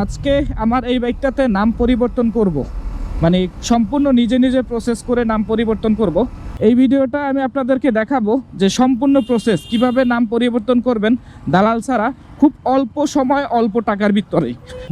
আজকে আমার এই বাইকটাতে নাম পরিবর্তন করব। মানে সম্পূর্ণ নিজে নিজে প্রসেস করে নাম পরিবর্তন করব। এই ভিডিওটা আমি আপনাদেরকে দেখাবো যে সম্পূর্ণ প্রসেস কীভাবে নাম পরিবর্তন করবেন দালাল ছাড়া খুব অল্প সময়, অল্প টাকার ভিতরে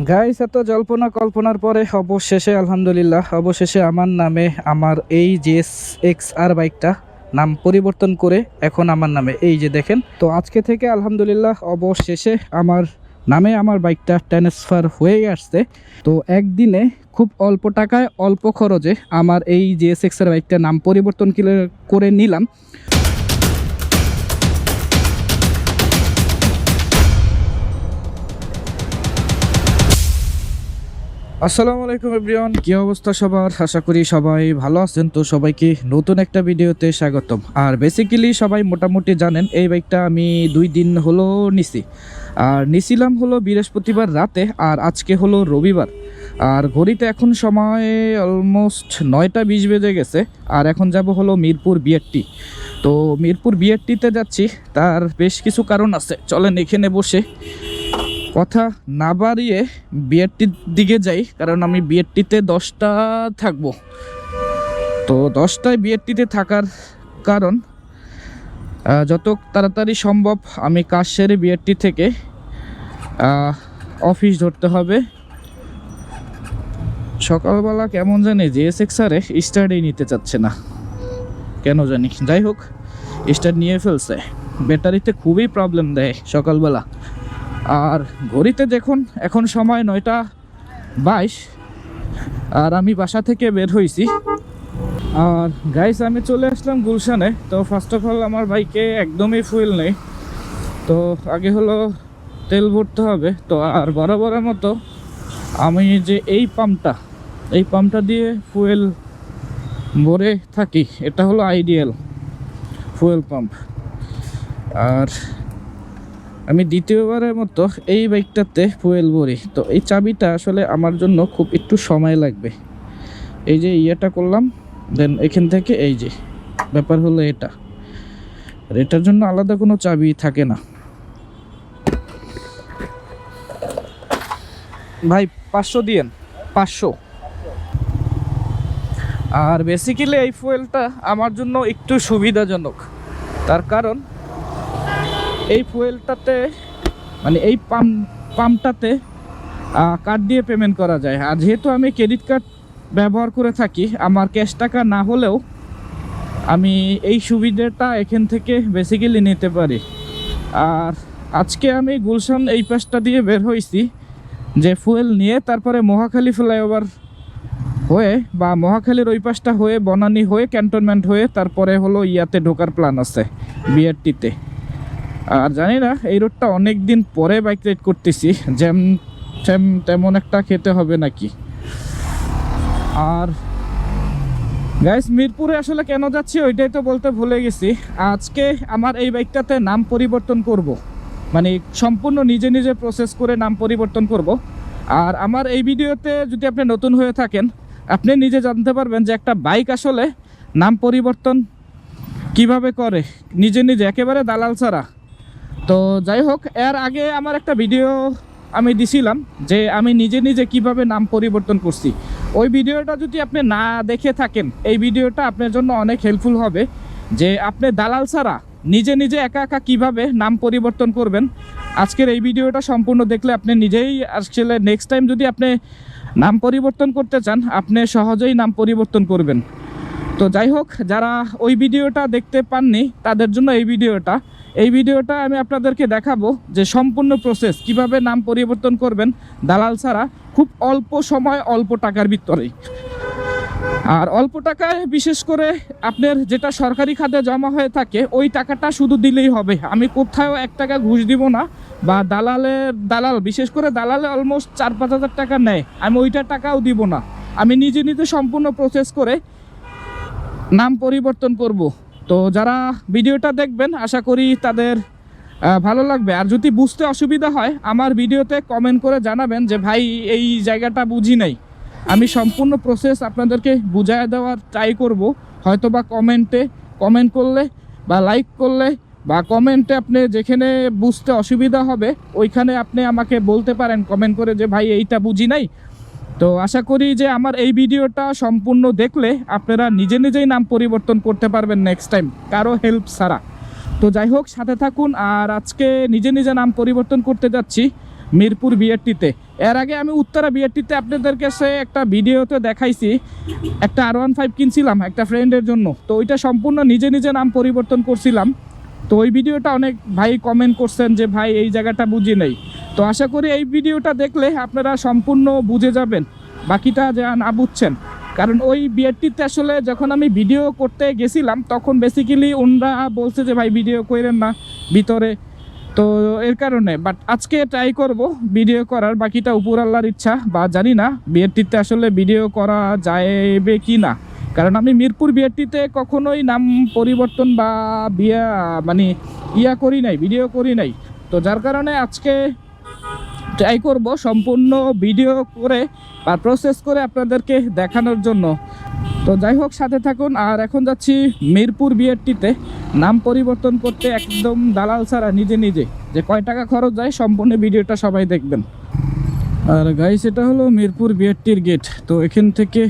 গাইস এত জল্পনা কল্পনার পরে অবশেষে, আলহামদুলিল্লাহ, অবশেষে আমার নামে আমার এই যে এক্স আর বাইকটা নাম পরিবর্তন করে এখন আমার নামে এই যে দেখেন, তো আজকে থেকে, আলহামদুলিল্লাহ, অবশেষে আমার নামে আমার বাইকটা ট্রান্সফার হয়ে আসছে। তো একদিনে খুব অল্প টাকায়, অল্প খরচে আমার এই জিএসএক্সের বাইকটা নাম পরিবর্তন করে নিলাম। আসসালামু আলাইকুম এভরিওয়ান, কি অবস্থা সবার? আশা করি সবাই ভালো আছেন, তো সবাইকে নতুন একটা ভিডিওতে স্বাগতম। আর বেসিক্যালি সবাই মোটামুটি জানেন, এই বাইকটা আমি দুই দিন হলো নিছি। আর নিছিলাম হলো বৃহস্পতিবার রাতে, আর আজকে হলো রবিবার। আর ঘড়িতে এখন সময় অলমোস্ট নয়টা বিশ বেজে গেছে, আর এখন যাব হলো মিরপুর বিআরটি তো মিরপুর বিআরটিতে যাচ্ছি, তার বেশ কিছু কারণ আছে, চলেন এখানে বসে। কথা না বাড়িয়ে বিয়েরটির দিকে যাই, কারণ আমি বিয়েরটিতে দশটা থাকব। তো দশটায় বিয়েরটিতে থাকার কারণ যত তাড়াতাড়ি সম্ভব আমি কাজ সেরে বিয়েরটি থেকে অফিস ধরতে হবে। সকালবেলা কেমন জানি যে এস এক্সারে স্টার্টই নিতে চাচ্ছে না। কেন জানি? যাই হোক স্টার্ট নিয়ে ফেলছে। ব্যাটারিতে খুবই প্রবলেম দেয় সকালবেলা। আর ঘড়িতে দেখুন, এখন সময় নয়টা বাইশ। আর আমি বাসা থেকে বের হয়েছি আর গাইস আমি চলে আসলাম গুলশানে। তো ফার্স্ট অফ অল আমার বাইকে একদমই ফুয়েল নেই। তো আগে হলো তেল ভরতে হবে। তো আর বরাবরের মতো আমি যে এই পাম্পটা এই পাম্পটা দিয়ে ফুয়েল ভরে থাকি, এটা হলো আইডিয়াল ফুয়েল পাম্প আর আমি দ্বিতীয়বারের মতো এই বাইকটাতে ফুয়েল ভরি। তো এই চাবিটা আসলে আমার জন্য খুব একটু সময় লাগবে। এই যে ইয়েটা করলাম দেন এখান থেকে এই যে, ব্যাপার হলো এটা। আর এটার জন্য আলাদা কোনো চাবি থাকে না। ভাই, পাঁচশো দিয়েন, পাঁচশো। আর বেসিক্যালি এই ফুয়েলটা আমার জন্য একটু সুবিধাজনক। তার কারণ এই ফুয়েলটাতে মানে এই পাম্প পাম্পটাতে কার্ড দিয়ে পেমেন্ট করা যায়। আর যেহেতু আমি ক্রেডিট কার্ড ব্যবহার করে থাকি, আমার ক্যাশ টাকা না হলেও আমি এই সুবিধাটা এখান থেকে বেসিক্যালি নিতে পারি। আর আজকে আমি গুলশান এই পাশটা দিয়ে বের হয়েছি যে ফুয়েল নিয়ে তারপরে মহাখালী ফ্লাইওভার হয়ে বা মহাখালীর ওই পাশটা হয়ে, বনানী হয়ে ক্যান্টনমেন্ট হয়ে, তারপরে হলো ইয়াতে ঢোকার প্ল্যান আছে বিআরটিতে আর জানি না, এই রোডটা অনেক দিন পরে বাইক রাইড করতেছি জ্যাম ঠ্যাম তেমন একটা খেতে হবে নাকি আর গাইস মিরপুরে আসলে কেন যাচ্ছি ওইটাই তো বলতে ভুলে গেছি আজকে আমার এই বাইকটাতে নাম পরিবর্তন করব। মানে সম্পূর্ণ নিজে নিজে প্রসেস করে নাম পরিবর্তন করব। আর আমার এই ভিডিওতে যদি আপনি নতুন হয়ে থাকেন, আপনি নিজে জানতে পারবেন যে একটা বাইক আসলে নাম পরিবর্তন কীভাবে করে নিজে নিজে, একেবারে দালাল ছাড়া তো যাই হোক, এর আগে আমার একটা ভিডিও আমি দিছিলাম যে আমি নিজে নিজে কীভাবে নাম পরিবর্তন করছি। ওই ভিডিওটা যদি আপনি না দেখে থাকেন, এই ভিডিওটা আপনার জন্য অনেক হেল্পফুল হবে যে আপনি দালাল ছাড়া নিজে নিজে একা একা কীভাবে নাম পরিবর্তন করবেন। আজকের এই ভিডিওটা সম্পূর্ণ দেখলে আপনি নিজেই আসলে নেক্সট টাইম যদি আপনি নাম পরিবর্তন করতে চান, আপনি সহজেই নাম পরিবর্তন করবেন। তো যাই হোক, যারা ওই ভিডিওটা দেখতে পাননি, তাদের জন্য এই ভিডিওটা এই ভিডিওটা আমি আপনাদেরকে দেখাবো যে সম্পূর্ণ প্রসেস কীভাবে নাম পরিবর্তন করবেন দালাল ছাড়া খুব অল্প সময়, অল্প টাকার ভিতরে আর অল্প টাকায় বিশেষ করে আপনার যেটা সরকারি খাতে জমা হয়ে থাকে, ওই টাকাটা শুধু দিলেই হবে। আমি কোথাও এক টাকা ঘুষ দিব না, বা দালালের দালাল, বিশেষ করে দালালে অলমোস্ট চার পাঁচ হাজার টাকা নেয়, আমি ওইটা টাকাও দিব না। আমি নিজে নিজে সম্পূর্ণ প্রসেস করে নাম পরিবর্তন করব। তো যারা ভিডিওটা দেখবেন, আশা করি তাদের ভালো লাগবে। আর যদি বুঝতে অসুবিধা হয়, আমার ভিডিওতে কমেন্ট করে জানাবেন যে, ভাই, এই জায়গাটা বুঝি নাই। আমি সম্পূর্ণ প্রসেস আপনাদেরকে বুঝায় দেওয়ার ট্রাই করব। হয়তো বা কমেন্টে কমেন্ট করলে বা লাইক করলে বা কমেন্টে আপনি যেখানে বুঝতে অসুবিধা হবে, ওইখানে আপনি আমাকে বলতে পারেন কমেন্ট করে যে, ভাই, এইটা বুঝি নাই। তো আশা করি যে আমার এই ভিডিওটা সম্পূর্ণ দেখলে আপনারা নিজে নিজেই নাম পরিবর্তন করতে পারবেন নেক্সট টাইম কারও হেল্প ছাড়া। তো যাই হোক, সাথে থাকুন, আর আজকে নিজে নিজে নাম পরিবর্তন করতে যাচ্ছি মিরপুর বিআরটিতে। এর আগে আমি উত্তরা বিআরটিতে আপনাদের কাছে একটা ভিডিওতে দেখাইছি, একটা আর ওয়ান ফাইভ কিনছিলাম, একটা ফ্রেন্ডের জন্য। তো ওইটা সম্পূর্ণ নিজে নিজে নাম পরিবর্তন করছিলাম। তো ওই ভিডিওটা অনেক ভাই কমেন্ট করছেন যে, ভাই, এই জায়গাটা বুঝি নেই। তো আশা করি এই ভিডিওটা দেখলে আপনারা সম্পূর্ণ বুঝে যাবেন, বাকিটা যা না বুঝছেন। কারণ ওই বিআরটিতে আসলে যখন আমি ভিডিও করতে গেছিলাম, তখন বেসিক্যালি ওনরা বলছে যে, ভাই, ভিডিও করেন না ভিতরে। তো এর কারণে বাট আজকে ট্রাই করব ভিডিও করার, বাকিটা উপর আল্লাহর ইচ্ছা, বা জানি না বিআরটিতে আসলে ভিডিও করা যাবে কি না কারণ আমি মিরপুর বিআরটিতে কখনোই নাম পরিবর্তন বা বিয়া মানে ইয়া করি নাই, ভিডিও করি নাই। তো যার কারণে আজকে ট্রাই করব সম্পূর্ণ ভিডিও করে বা প্রসেস করে আপনাদেরকে দেখানোর জন্য। তো যাই হোক, সাথে থাকুন। আর এখন যাচ্ছি মিরপুর বিআরটিতে। নাম পরিবর্তন করতে একদম দালাল ছাড়া নিজে নিজে। যে কয় টাকা খরচ যায়, সম্পূর্ণ ভিডিওটা সবাই দেখবেন। আর গাইস এটা হলো মিরপুর বিআরটির গেট তো এখান থেকে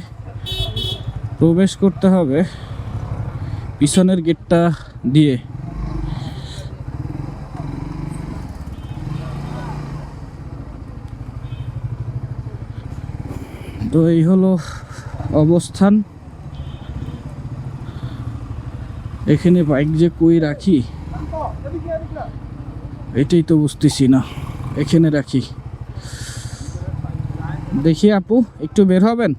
প্রবেশ করতে হবে পিছনের গেটটা দিয়ে। তো এই হলো অবস্থান। এখানে বাইক যে কই রাখি, এটাই তো বুঝতেছি না। এখানে রাখি। দেখি আপু, একটু বের হবেন?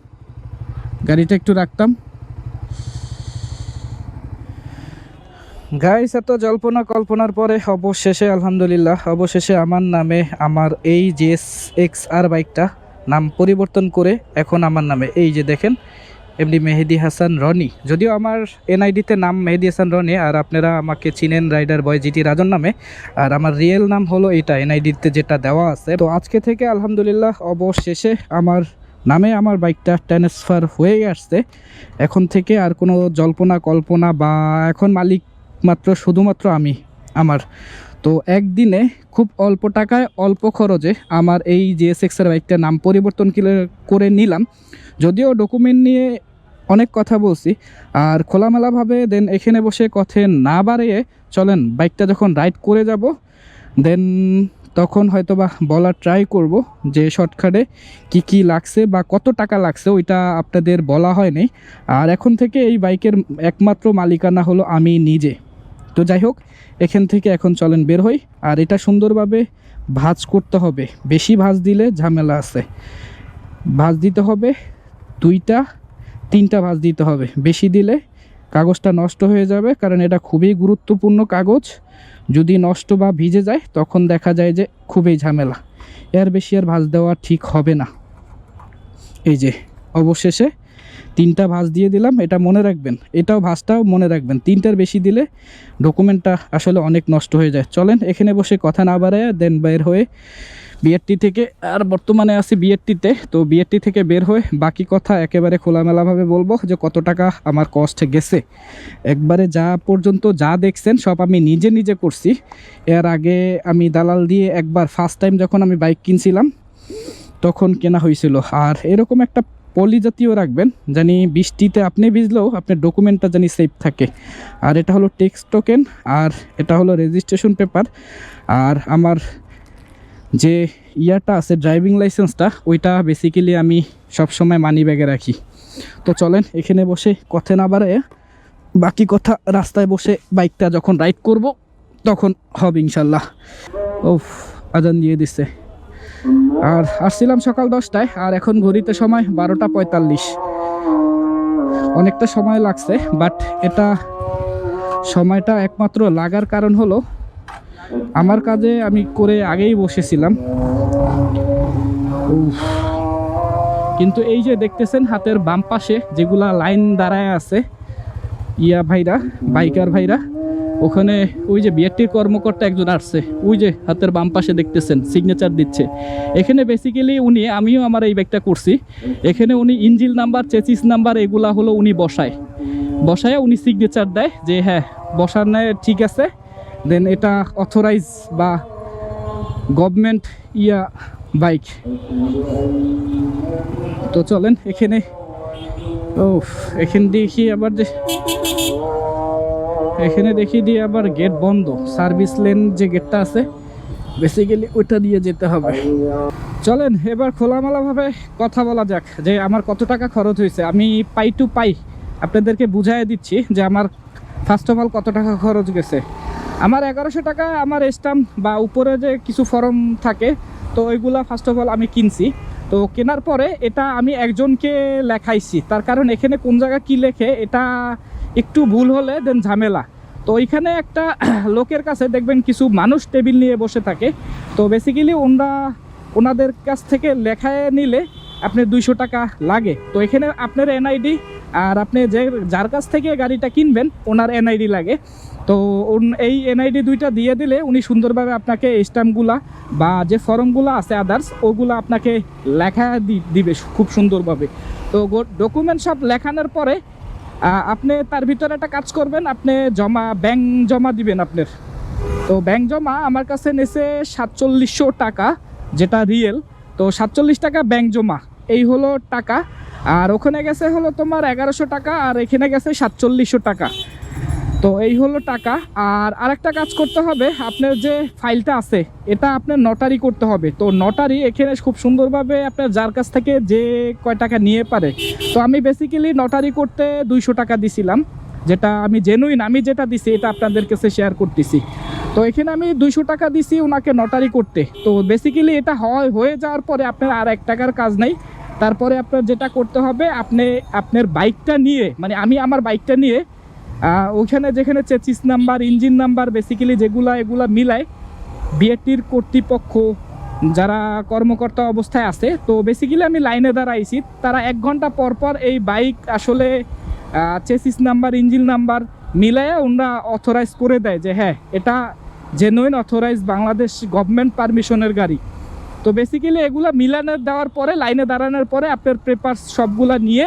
গাড়িটা একটু রাখতাম। গাইস, এত জল্পনা কল্পনার পরে অবশেষে, আলহামদুলিল্লাহ, অবশেষে আমার নামে আমার এই যে এক্স আর বাইকটা নাম পরিবর্তন করে এখন আমার নামে। এই যে দেখেন এমনি মেহেদি হাসান রনি। যদিও আমার এনআইডিতে নাম মেহেদি হাসান রনি, আর আপনারা আমাকে চিনেন রাইডার বয় জিটি রাজন নামে, আর আমার রিয়েল নাম হলো এটা, এনআইডিতে যেটা দেওয়া আছে। তো আজকে থেকে, আলহামদুলিল্লাহ, অবশেষে আমার নামে আমার বাইকটা ট্রান্সফার হয়ে আসছে। এখন থেকে আর কোনো জল্পনা, কল্পনা বা এখন মালিক মাত্র শুধুমাত্র আমি, আমার। তো একদিনে খুব অল্প টাকায়, অল্প খরচে আমার এই জিএসএক্সের বাইকটার নাম পরিবর্তন করে নিলাম। যদিও ডকুমেন্ট নিয়ে অনেক কথা বলছি, আর খোলামেলাভাবে দেন এখানে বসে কথে না বাড়িয়ে চলেন বাইকটা যখন রাইড করে যাব দেন তখন হয়তো বা বলার ট্রাই করব যে শর্টকাটে কি কি লাগছে বা কত টাকা লাগছে, ওইটা আপনাদের বলা হয়নি। আর এখন থেকে এই বাইকের একমাত্র মালিকানা হলো আমি নিজে। তো যাই হোক, এখান থেকে এখন চলেন বের হই। আর এটা সুন্দরভাবে ভাজ করতে হবে। বেশি ভাজ দিলে ঝামেলা আছে। ভাজ দিতে হবে, দুইটা, তিনটা ভাজ দিতে হবে। বেশি দিলে কাগজটা নষ্ট হয়ে যাবে, কারণ এটা খুবই গুরুত্বপূর্ণ কাগজ। যদি নষ্ট বা ভিজে যায়, তখন দেখা যায় যে খুবই ঝামেলা। এর বেশি আর ভাঁজ দেওয়া ঠিক হবে না। এই যে, অবশেষে তিনটা ভাঁজ দিয়ে দিলাম, এটা মনে রাখবেন। এটাও ভাঁজটাও মনে রাখবেন। তিনটার বেশি দিলে ডকুমেন্টটা আসলে অনেক নষ্ট হয়ে যায়। চলেন, এখানে বসে কথা না বাড়ায় দেন বাইর হয়ে বিএডটি থেকে আর বর্তমানে আছি বিএডটিতে তো। বিএডটি থেকে বের হয়ে বাকি কথা একেবারে খোলামেলাভাবে বলব যে কত টাকা আমার কস্ট গেছে। একবারে যা পর্যন্ত যা দেখছেন সব আমি নিজে নিজে করছি। এর আগে আমি দালাল দিয়ে একবার ফার্স্ট টাইম যখন আমি বাইক কিনছিলাম, তখন কেনা হয়েছিল। আর এরকম একটা পলি জাতীয় রাখবেন, জানি বৃষ্টিতে আপনি ভিজলেও আপনার ডকুমেন্টটা জানি সেফ থাকে। আর এটা হলো টেক্সট টোকেন আর এটা হলো রেজিস্ট্রেশন পেপার আর আমার যে ইয়াটা আছে ড্রাইভিং লাইসেন্সটা ওইটা বেসিক্যালি আমি সবসময় মানি ব্যাগে রাখি। তো চলেন, এখানে বসে কথা না বাড়ায় বাকি কথা রাস্তায় বসে বাইকটা যখন রাইড করব, তখন হবে ইনশাল্লাহ। ওফ আজান দিয়ে দিচ্ছে আর আসছিলাম সকাল দশটায়, আর এখন ঘড়িতে সময় বারোটা পঁয়তাল্লিশ। অনেকটা সময় লাগছে বাট এটা সময়টা একমাত্র লাগার কারণ হলো আমার কাজে আমি করে আগেই বসেছিলাম। কিন্তু এই যে দেখতেছেন হাতের বাম পাশে যেগুলা লাইন দাঁড়ায় আছে, ইয়া ভাইরা, বাইকার ভাইরা, ওখানে ওই যে বিআরটির কর্মকর্তা একজন আসছে, ওই যে হাতের বাম পাশে দেখতেছেন সিগনেচার দিচ্ছে। এখানে বেসিক্যালি উনি, আমিও আমার এই ব্যাগটা করছি। এখানে উনি ইঞ্জিল নাম্বার চেচিস নাম্বার, এগুলা হলো উনি বসায়। বসায় উনি সিগনেচার দেয় যে হ্যাঁ বসার নেয় ঠিক আছে দেন এটা অথরাইজ বা গভর্নমেন্ট ইয়া বাইক তো চলেন এখানে। ও এখানে দেখি আবার যে এখানে দেখি দিয়ে আবার গেট বন্ধ। সার্ভিস লেন যে গেটটা আছে বেসিক্যালি ওইটা দিয়ে যেতে হবে। চলেন, এবার খোলামেলাভাবে কথা বলা যাক যে আমার কত টাকা খরচ হয়েছে। আমি পাই টু পাই আপনাদেরকে বুঝাই দিচ্ছি যে আমার ফার্স্ট অফ অল কত টাকা খরচ গেছে? আমার এগারোশো টাকা আমার স্টাম্প বা উপরে যে কিছু ফর্ম থাকে, তো ওইগুলা ফার্স্ট অফ অল আমি কিনছি। তো কেনার পরে এটা আমি একজনকে লেখাইছি। তার কারণ এখানে কোন জায়গা কি লেখে, এটা একটু ভুল হলে দেন ঝামেলা। তো ওইখানে একটা লোকের কাছে দেখবেন কিছু মানুষ টেবিল নিয়ে বসে থাকে। তো বেসিক্যালি ওনারা, ওনাদের কাছ থেকে লেখায় নিলে আপনার দুইশো টাকা লাগে। তো এখানে আপনার এনআইডি আর আপনি যে যার কাছ থেকে গাড়িটা কিনবেন, ওনার এনআইডি লাগে। তো এই এনআইডি দুইটা দিয়ে দিলে উনি সুন্দরভাবে আপনাকে স্ট্যাম্পগুলা বা যে ফর্মগুলো আছে আদার্স ওগুলো আপনাকে লেখা দিবে খুব সুন্দরভাবে। তো ডকুমেন্ট সব লেখানোর পরে আপনি তার ভিতরে একটা কাজ করবেন, আপনি জমা ব্যাংক জমা দিবেন আপনার। তো ব্যাংক জমা আমার কাছে নেছে সাতচল্লিশশো টাকা, যেটা রিয়েল তো সাতচল্লিশ টাকা ব্যাংক জমা। এই হলো টাকা। আর ওখানে গেছে হলো তোমার এগারোশো টাকা, আর এখানে গেছে সাতচল্লিশশো টাকা। তো এই হলো টাকা। আর আরেকটা কাজ করতে হবে, আপনার যে ফাইলটা আছে, এটা আপনার নটারি করতে হবে। তো নটারি এখানে খুব সুন্দরভাবে আপনার যার কাছ থেকে যে কয় টাকা নিয়ে পারে। তো আমি বেসিক্যালি নটারি করতে দুইশো টাকা দিছিলাম। যেটা আমি জেনুইন আমি যেটা দিছি, এটা আপনাদের কাছে শেয়ার করতেছি। তো এখানে আমি দুইশো টাকা দিছি ওনাকে নটারি করতে। তো বেসিক্যালি এটা হয়, হয়ে যাওয়ার পরে আপনার আর এক টাকার কাজ নেই। তারপরে আপনার যেটা করতে হবে আপনি আপনার বাইকটা নিয়ে মানে আমি আমার বাইকটা নিয়ে আহ, ওইখানে যেখানে chassis number engine number basically যেগুলা এগুলা মিলায় বিএটির কর্তৃপক্ষ যারা কর্মকর্তা অবস্থায় আছে তো বেসিক্যালি আমি লাইনে দাঁড়াইছি তারা এক ঘণ্টা পর পর এই বাইক আসলে চেসিস নাম্বার ইঞ্জিন নাম্বার মিলাইয়া ওনারা অথরাইজ করে দেয় যে হ্যাঁ এটা জেনুইন অথরাইজ বাংলাদেশ গভর্নমেন্ট পারমিশনের গাড়ি। তো বেসিক্যালি এগুলো মিলানের দেওয়ার পরে, লাইনে দাঁড়ানোর পরে আপনার পেপার সবগুলা নিয়ে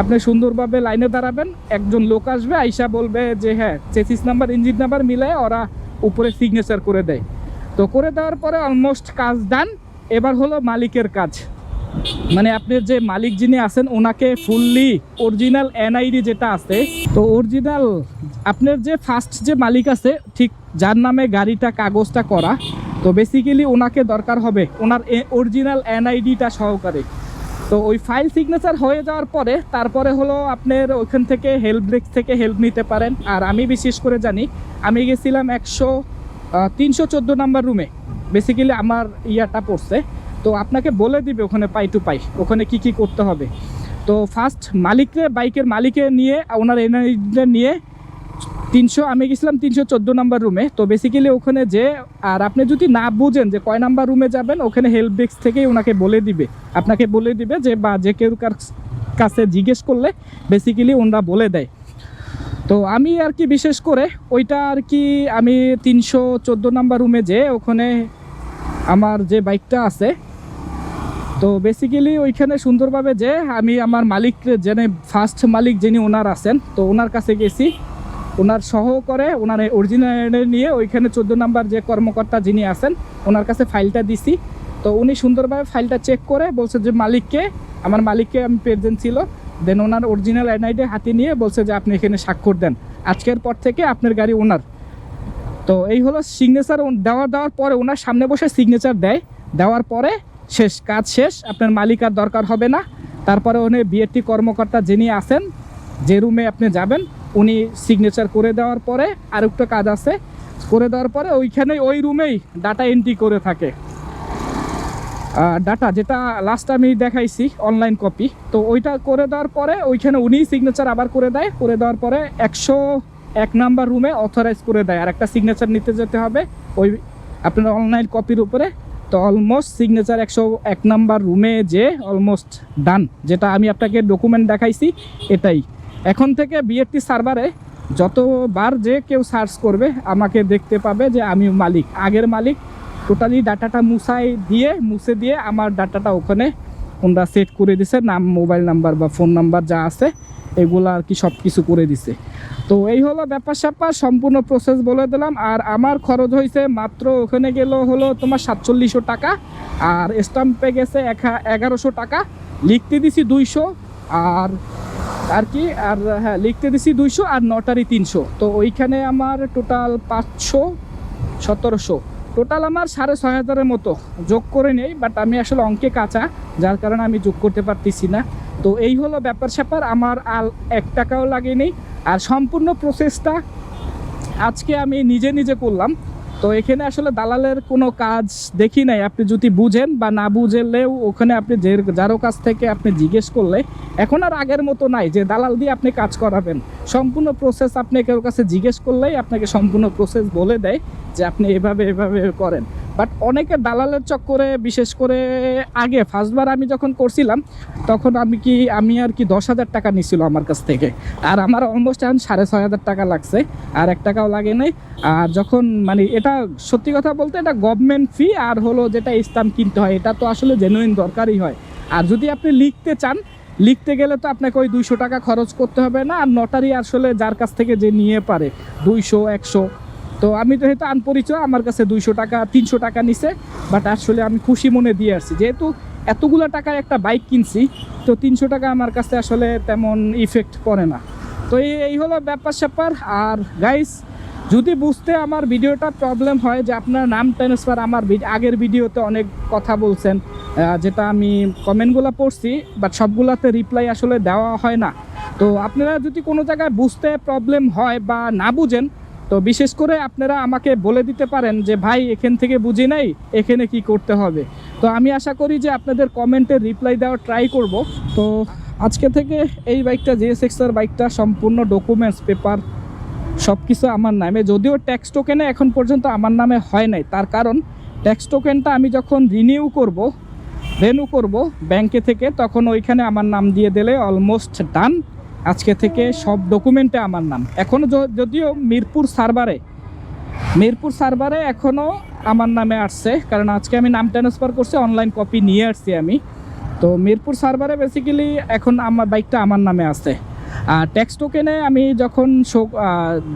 আপনি সুন্দরভাবে লাইনে দাঁড়াবেন। একজন লোক আসবে, আইসা বলবে যে হ্যাঁ চেসিস নাম্বার ইঞ্জিন নাম্বার মিলায় ওরা উপরে সিগনেচার করে দেয়। তো করে দেওয়ার পরে অলমোস্ট কাজ ডান এবার হলো মালিকের কাজ। মানে আপনি যে মালিক যিনি আছেন, ওনাকে ফুললি অরিজিনাল এনআইডি যেটা আছে, তো অরিজিনাল আপনার যে ফার্স্ট যে মালিক আছে, ঠিক যার নামে গাড়িটা, কাগজটা করা। তো বেসিক্যালি ওনাকে দরকার হবে ওনার অরিজিনাল এনআইডিটা সহকারে। তো ওই ফাইল সিগনেচার হয়ে যাওয়ার পরে তারপরে হলো আপনার ওইখান থেকে হেল্প ডেস্ক থেকে হেল্প নিতে পারেন। আর আমি বিশেষ করে জানি, আমি গেছিলাম একশো তিনশো চোদ্দ নাম্বার রুমে বেসিক্যালি আমার ইয়াটা পড়ছে। তো আপনাকে বলে দিবে ওখানে পাই টু পাই, ওখানে কি কি করতে হবে। তো ফার্স্ট মালিককে, বাইকের মালিকে নিয়ে, ওনার এনআইডিটা নিয়ে তিনশো, আমি গেছিলাম তিনশো চোদ্দ নাম্বার রুমে তো বেসিক্যালি ওখানে যে, আর আপনি যদি না বুঝেন যে কয় নাম্বার রুমে যাবেন, ওখানে হেল্প ডেস্ক থেকেই ওনাকে বলে দিবে। আপনাকে বলে দিবে যে, বা যে কেউ কার কাছে জিজ্ঞেস করলে বেসিক্যালি ওনারা বলে দেয়। তো আমি আর কি বিশেষ করে ওইটা আর কি আমি তিনশো চোদ্দ নাম্বার রুমে যে, ওখানে আমার যে বাইকটা আছে, তো বেসিক্যালি ওইখানে সুন্দরভাবে যে, আমি আমার মালিক জেনে ফার্স্ট মালিক যিনি ওনার আছেন, তো ওনার কাছে গেছি। ওনার সহ করে, ওনার অরিজিনাল নিয়ে ওইখানে চোদ্দ নাম্বার যে কর্মকর্তা যিনি আছেন, ওনার কাছে ফাইলটা দিছি। তো উনি সুন্দরভাবে ফাইলটা চেক করে বলছে যে, মালিককে, আমার মালিককে আমি প্রেজেন্ট ছিল। দেন ওনার অরিজিনাল এনআইডি হাতে নিয়ে বলছে যে, আপনি এখানে স্বাক্ষর দেন। আজকের পর থেকে আপনার গাড়ি ওনার। তো এই হলো সিগনেচার দেওয়ার দেওয়ার পরে ওনার সামনে বসে সিগনেচার দেয়। দেওয়ার পরে শেষ, কাজ শেষ, আপনার মালিক আর দরকার হবে না। তারপরে উনি বিএটি কর্মকর্তা যিনি আছেন, যে রুমে আপনি যাবেন উনি সিগনেচার করে দেওয়ার পরে আরেকটা কাজ আছে, করে দেওয়ার পরে ওইখানে ওই রুমেই ডাটা এন্ট্রি করে থাকে। ডাটা যেটা লাস্ট আমি দেখাইছি অনলাইন কপি তো ওইটা করে দেওয়ার পরে ওইখানে উনি সিগনেচার আবার করে দেয়, করে দেওয়ার পরে একশো এক নাম্বার রুমে অথরাইজ করে দেয়। আর একটা সিগনেচার নিতে যেতে হবে, ওই আপনার অনলাইন কপির উপরে। তো অলমোস্ট সিগনেচার একশো এক নাম্বার রুমে যে অলমোস্ট ডান যেটা আমি আপনাকে ডকুমেন্ট দেখাইছি, এটাই। এখন থেকে বিএটি সার্ভারে যতবার যে কেউ সার্চ করবে, আমাকে দেখতে পাবে যে আমি মালিক। আগের মালিক টোটালি ডাটাটা মুছাই দিয়ে, মুছে দিয়ে আমার ডাটাটা ওখানে ওনারা সেট করে দিছে, নাম মোবাইল নাম্বার বা ফোন নাম্বার যা আছে, এগুলো আর কি সব কিছু করে দিছে। তো এই হলো ব্যাপার স্যাপার, সম্পূর্ণ প্রসেস বলে দিলাম। আর আমার খরচ হয়েছে মাত্র ওখানে গেল হলো তোমার সাতচল্লিশশো টাকা, আর স্টাম্পে গেছে এক এগারোশো টাকা। লিখতে দিছি দুইশো আর আর কি, আর হ্যাঁ লিখতে দিছি দুইশো আর নটারি তিনশো। তো ওইখানে আমার টোটাল পাঁচশো, সতেরোশো। টোটাল আমার সাড়ে ছয় হাজারের মতো। যোগ করে নেই বাট আমি আসলে অঙ্কে কাঁচা, যার কারণে আমি যোগ করতে পারতেছি না। তো এই হলো ব্যাপার স্যাপার, আমার আর এক টাকাও লাগেনি। আর সম্পূর্ণ প্রসেসটা আজকে আমি নিজে নিজে করলাম। তো এখানে আসলে দালালের কোনো কাজ দেখি নাই। আপনি যদি বুঝেন বা না বুঝলেও ওখানে আপনি যে যারও কাছ থেকে আপনি জিজ্ঞেস করলে, এখন আর আগের মতো নাই যে দালাল দিয়ে আপনি কাজ করাবেন। সম্পূর্ণ প্রসেস আপনি কারোর কাছে জিজ্ঞেস করলেই আপনাকে সম্পূর্ণ প্রসেস বলে দেয় যে আপনি এভাবে এভাবে করেন। বাট অনেকে দালালের চক্করে, বিশেষ করে আগে, ফার্স্টবার আমি যখন করছিলাম, তখন আমি কি, আমি আর কি দশ হাজার টাকা নিছিল আমার কাছ থেকে। আর আমার অলমোস্ট এখন সাড়ে ছয় হাজার টাকা লাগছে, আর এক টাকাও লাগে নাই। আর যখন মানে এটা সত্যি কথা বলতে এটা গভর্নমেন্ট ফি আর হলো যেটা স্টাম্প কিনতে হয়, এটা তো আসলে জেনুইন দরকারই হয়। আর যদি আপনি লিখতে চান, লিখতে গেলে তো আপনাকে ওই দুইশো টাকা খরচ করতে হবে না, আর নটারি আসলে যার কাছ থেকে যে নিয়ে পারে, দুইশো, একশো তো আমি তো যেহেতু আনপরিচয়, আমার কাছে দুইশো টাকা, তিনশো টাকা নিছে বাট আসলে আমি খুশি মনে দিয়ে আসছি। যেহেতু এতগুলো টাকায় একটা বাইক কিনছি, তো তিনশো টাকা আমার কাছে আসলে তেমন ইফেক্ট পড়ে না। তো এই হলো ব্যাপার স্যাপার। আর গাইস যদি বুঝতে আমার ভিডিওটা প্রবলেম হয় যে আপনার নাম ট্রান্সফার আমার আগের ভিডিওতে অনেক কথা বলছেন যেটা আমি কমেন্টগুলো পড়ছি বাট সবগুলাতে রিপ্লাই আসলে দেওয়া হয় না। তো আপনারা যদি কোনো জায়গায় বুঝতে প্রবলেম হয় বা না বুঝেন তো বিশেষ করে আপনারা আমাকে বলে দিতে পারেন যে, ভাই, এখান থেকে বুঝি নাই, এখানে কি করতে হবে? তো আমি আশা করি যে আপনাদের কমেন্টে রিপ্লাই দেওয়ার ট্রাই করব। তো আজকে থেকে এই বাইকটা জিএস এর বাইকটা, সম্পূর্ণ ডকুমেন্টস, পেপার সব কিছু আমার নামে। যদিও ট্যাক্স টোকেনে এখন পর্যন্ত আমার নামে হয় নাই, তার কারণ ট্যাক্স টোকেনটা আমি যখন রিনিউ করব, রেনু করব ব্যাংকে থেকে, তখন ওইখানে আমার নাম দিয়ে দিলে অলমোস্ট ডান। আজকে থেকে সব ডকুমেন্টে আমার নাম। এখনও যদিও মিরপুর সার্ভারে মিরপুর সার্ভারে এখনও আমার নামে আসছে, কারণ আজকে আমি নাম ট্রান্সফার করছি অনলাইন কপি নিয়ে আসছি আমি। তো মিরপুর সার্ভারে বেসিক্যালি এখন আমার বাইকটা আমার নামে আছে আর ট্যাক্স টোকেনে আমি যখন শো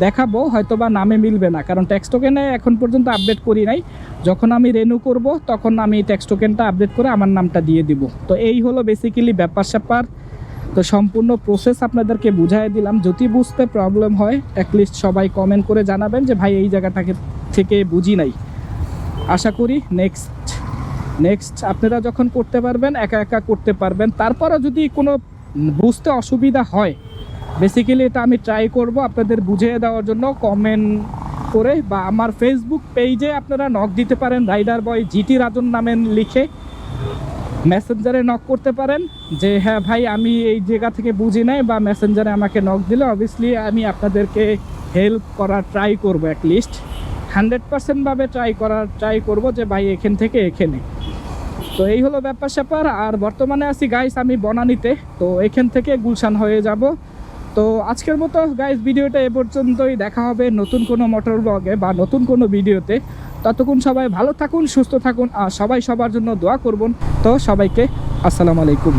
দেখাবো হয়তো বা নামে মিলবে না, কারণ ট্যাক্স টোকেনে এখন পর্যন্ত আপডেট করি নাই। যখন আমি রেনু করব, তখন আমি ট্যাক্স টোকেনটা আপডেট করে আমার নামটা দিয়ে দিব। তো এই হলো বেসিক্যালি ব্যাপার স্যাপার তো সম্পূর্ণ প্রসেস আপনাদেরকে বুঝাই দিলাম। যদি বুঝতে প্রবলেম হয় অ্যাটলিস্ট সবাই কমেন্ট করে জানাবেন যে, ভাই, এই জায়গাটাকে থেকে বুঝি নাই। আশা করি নেক্সট নেক্সট আপনারা যখন করতে পারবেন, একা একা করতে পারবেন। তারপরও যদি কোনো বুঝতে অসুবিধা হয় বেসিক্যালি এটা আমি ট্রাই করব আপনাদের বুঝিয়ে দেওয়ার জন্য। কমেন্ট করে বা আমার ফেসবুক পেজে আপনারা নক দিতে পারেন। রাইডার বয় জিটি রাজন নামেন লিখে মেসেঞ্জারে নক করতে পারেন যে হ্যাঁ ভাই, আমি এই জায়গা থেকে বুঝি নাই বা মেসেঞ্জারে আমাকে নক দিলে। অবভিয়াসলি আমি আপনাদেরকে হেল্প করার ট্রাই করব অ্যাটলিস্ট হান্ড্রেড পার্সেন্টভাবে ট্রাই করার ট্রাই করব যে, ভাই, এখান থেকে এখানে। তো এই হলো ব্যাপার স্যাপার আর বর্তমানে আছি গাইস আমি বনানিতে। তো এখান থেকে গুলশান হয়ে যাব। তো আজকের মতো গাইজ ভিডিওটা এ পর্যন্তই। দেখা হবে নতুন কোনো মোটর ব্লগে বা নতুন কোনো ভিডিওতে। ততক্ষণ সবাই ভালো থাকুন, সুস্থ থাকুন, আর সবাই সবার জন্য দোয়া করবেন। তো সবাইকে আসসালামু আলাইকুম।